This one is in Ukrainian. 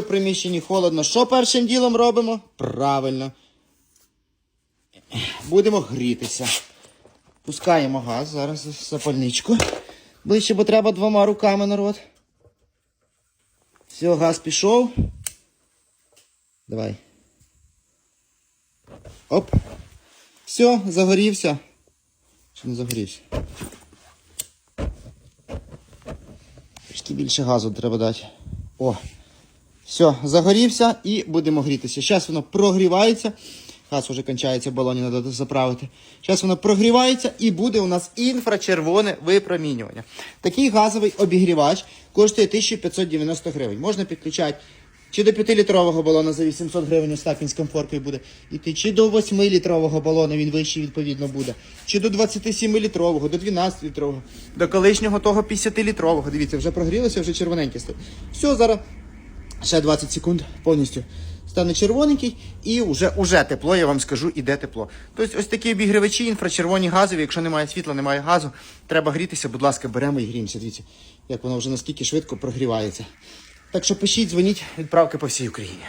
В приміщенні холодно. Що першим ділом робимо? Правильно. Будемо грітися. Пускаємо газ, зараз запальничку. Ближче, бо треба двома руками, народ. Все, газ пішов. Давай. Оп. Все, загорівся. Чи не загорівся? Трішки більше газу треба дати. О. Все, загорівся і будемо грітися. Зараз воно прогрівається. Газ вже кончається, балоні треба заправити. Зараз воно прогрівається і буде у нас інфрачервоне випромінювання. Такий газовий обігрівач коштує 1590 гривень. Можна підключати чи до 5-літрового балона за 800 гривень, він з комфоркою буде іти, чи до 8-літрового балона він вищий відповідно буде, чи до 27-літрового, до 12-літрового, до колишнього того 50-літрового. Дивіться, вже прогрілося, вже червоненький став. Все, зараз ще 20 секунд повністю стане червоненький і вже, уже тепло, я вам скажу, іде тепло. Тобто ось такі обігрівачі, інфрачервоні газові, якщо немає світла, немає газу, треба грітися, будь ласка, беремо і гріємося. Дивіться, як воно вже наскільки швидко прогрівається. Так що пишіть, дзвоніть, відправки по всій Україні.